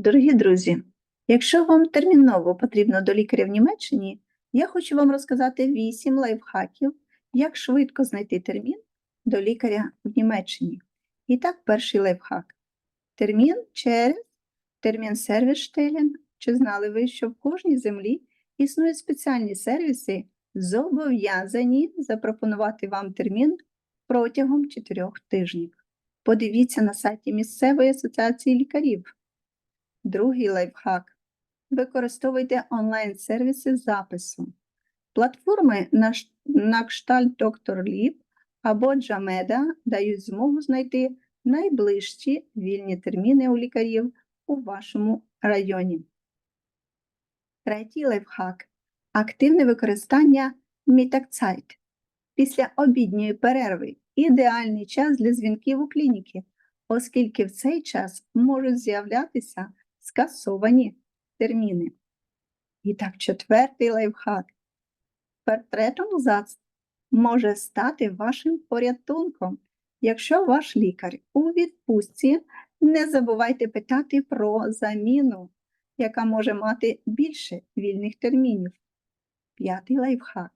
Дорогі друзі, якщо вам терміново потрібно до лікаря в Німеччині, я хочу вам розказати 8 лайфхаків, як швидко знайти термін до лікаря в Німеччині. І так, перший лайфхак. Термін через термін сервісштелен. Чи знали ви, що в кожній землі існують спеціальні сервіси, зобов'язані запропонувати вам термін протягом 4 тижнів. Подивіться на сайті місцевої асоціації лікарів. Другий лайфхак. Використовуйте онлайн-сервіси запису. Платформи на, на кшталт Dr. Lib або Джамеда дають змогу знайти найближчі вільні терміни у лікарів у вашому районі. Третій лайфхак. Активне використання Мітакцайт. Після обідньої перерви ідеальний час для дзвінків у клініки, оскільки в цей час можуть з'являтися скасовані терміни. І так, четвертий лайфхак. Портретом ЗАЦ може стати вашим порятунком. Якщо ваш лікар у відпустці, не забувайте питати про заміну, яка може мати більше вільних термінів. П'ятий лайфхак.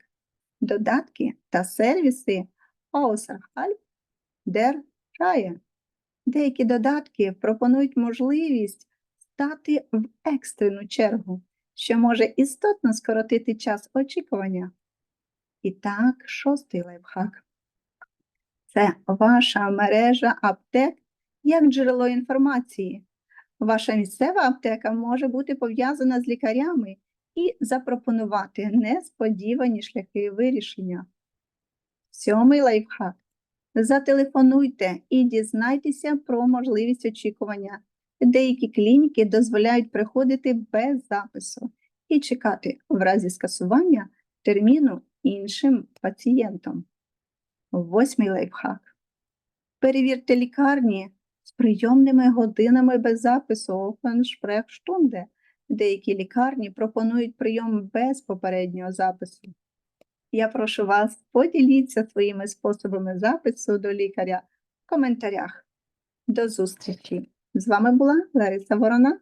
Додатки та сервіси Außerhalb der. Деякі додатки пропонують можливість стати в екстрену чергу, що може істотно скоротити час очікування. І так, шостий лайфхак. Це ваша мережа аптек як джерело інформації. Ваша місцева аптека може бути пов'язана з лікарями і запропонувати несподівані шляхи вирішення. Сьомий лайфхак. Зателефонуйте і дізнайтеся про можливість очікування. Деякі клініки дозволяють приходити без запису і чекати в разі скасування терміну іншим пацієнтам. Восьмий лайфхак. Перевірте лікарні з прийомними годинами без запису Sprechstunde. Деякі лікарні пропонують прийом без попереднього запису. Я прошу вас, поділіться своїми способами запису до лікаря в коментарях. До зустрічі! З вами була Лариса Ворона.